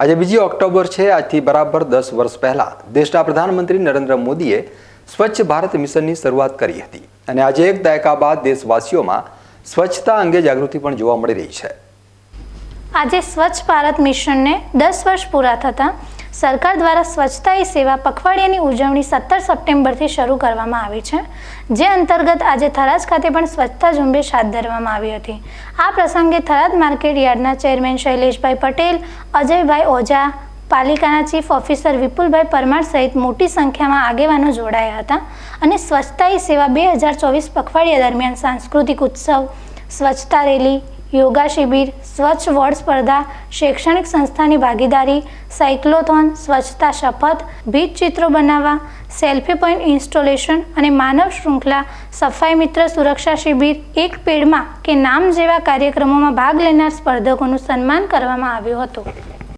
આજે બીજી ઓક્ટોબર છે, આજથી બરાબર દસ વર્ષ પહેલા દેશના પ્રધાનમંત્રી નરેન્દ્ર મોદીએ સ્વચ્છ ભારત મિશનની શરૂઆત કરી હતી અને આજે એક દાયકા બાદ દેશવાસીઓમાં સ્વચ્છતા અંગે જાગૃતિ પણ જોવા મળી રહી છે. આજે સ્વચ્છ ભારત મિશનને દસ વર્ષ પૂરા થતાં સરકાર દ્વારા સ્વચ્છતા એ સેવા પખવાડિયાની ઉજવણી સત્તર સપ્ટેમ્બરથી શરૂ કરવામાં આવી છે, જે અંતર્ગત આજે થરાદ ખાતે પણ સ્વચ્છતા ઝુંબેશ હાથ ધરવામાં આવી હતી. આ પ્રસંગે થરાદ માર્કેટ યાર્ડના ચેરમેન શૈલેષભાઈ પટેલ, અજયભાઈ ઓઝા, પાલિકાના ચીફ ઓફિસર વિપુલભાઈ પરમાર સહિત મોટી સંખ્યામાં આગેવાનો જોડાયા હતા અને સ્વચ્છતા એ સેવા બે હજાર ચોવીસ પખવાડિયા દરમિયાન સાંસ્કૃતિક ઉત્સવ, સ્વચ્છતા રેલી યોગા શિબિર, સ્વચ્છ વોર્ડ સ્પર્ધા, શૈક્ષણિક સંસ્થાની ભાગીદારી, સાયક્લોથોન, સ્વચ્છતા શપથ, ભીત ચિત્રો બનાવવા, સેલ્ફી પોઈન્ટ ઇન્સ્ટોલેશન અને માનવ શૃંખલા, સફાઈ મિત્ર સુરક્ષા શિબિર, એક પેડમાં કે નામ જેવા કાર્યક્રમોમાં ભાગ લેનાર સ્પર્ધકોનું સન્માન કરવામાં આવ્યું હતું.